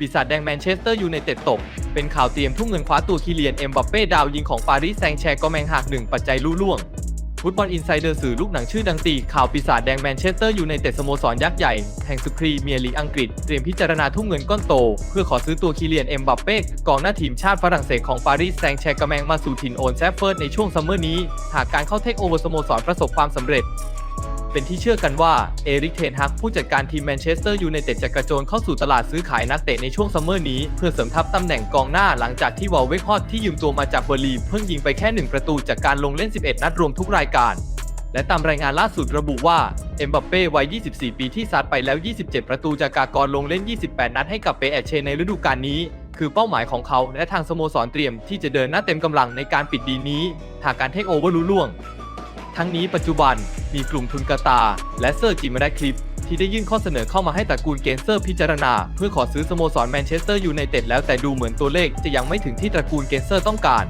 ปีศาจแดงแมนเชสเตอร์ยูไนเต็ดตก เป็นข่าวเตรียมทุ่มเงินคว้าตัวคิเลียนเอ็มบัปเป้ดาวยิงของปารีสแซงแชร์ก็แมงหักหนึ่งปัจจัยลู่ล่วงฟุตบอลอินไซเดอร์สื่อลูกหนังชื่อดังตีข่าวปีศาจแดงแมนเชสเตอร์ยูไนเต็ดสโมสรยักษ์ใหญ่ แห่งสุพรีเมียร์ลีกอังกฤษ เตรียมพิจารณาทุ่มเงินก้อนโต เพื่อขอซื้อตัวคิเลียนเอ็มบัปเป้กองหน้าทีมชาติฝรั่งเศสของปารีสแซงแชร์กแมงมาสู่ถิ่นโอนแซฟเฟิร์ดในช่วงซัมเมอร์นี้ หากการเข้าเทคโอเวอร์สโมสรประสบความสำเร็จ เป็นที่เชื่อกันว่าเอริกเทนฮักผู้จัดการทีมแมนเชสเตอร์ยูไนเต็ดจะกระโจนเข้าสู่ตลาดซื้อขายนักเตะในช่วงซัมเมอร์นี้ เพื่อเสริมทัพตำแหน่งกองหน้าหลังจากที่วอลเวกฮอตที่ยืมตัวมาจากเบอร์ลีนเพิ่งยิงไปแค่ 1 ประตูจากการลงเล่น 11 นัดรวมทุกรายการและตามรายงานล่าสุดระบุว่า เอ็มบัปเป้วัย 24 ปีที่ซัดไปแล้ว 27 ประตูจากการกรลงเล่น 28 นัดให้กับเปแอร์เชในฤดูกาลนี้ คือเป้าหมายของเขาและทางสโมสรเตรียมที่จะเดินหน้าเต็มกำลังในการปิดดีนี้หากการเทคโอเวอร์ลุล่วง ทั้งนี้ปัจจุบันมีกลุ่มทุนกาตา และเซอร์จิมได้คลิป ที่ได้ยื่นข้อเสนอเข้ามาให้ตระกูลเกนเซอร์พิจารณา เพื่อขอซื้อสโมสรแมนเชสเตอร์ยูไนเต็ดแล้วแต่ดูเหมือนตัวเลขจะยังไม่ถึงที่ตระกูลเกนเซอร์ต้องการ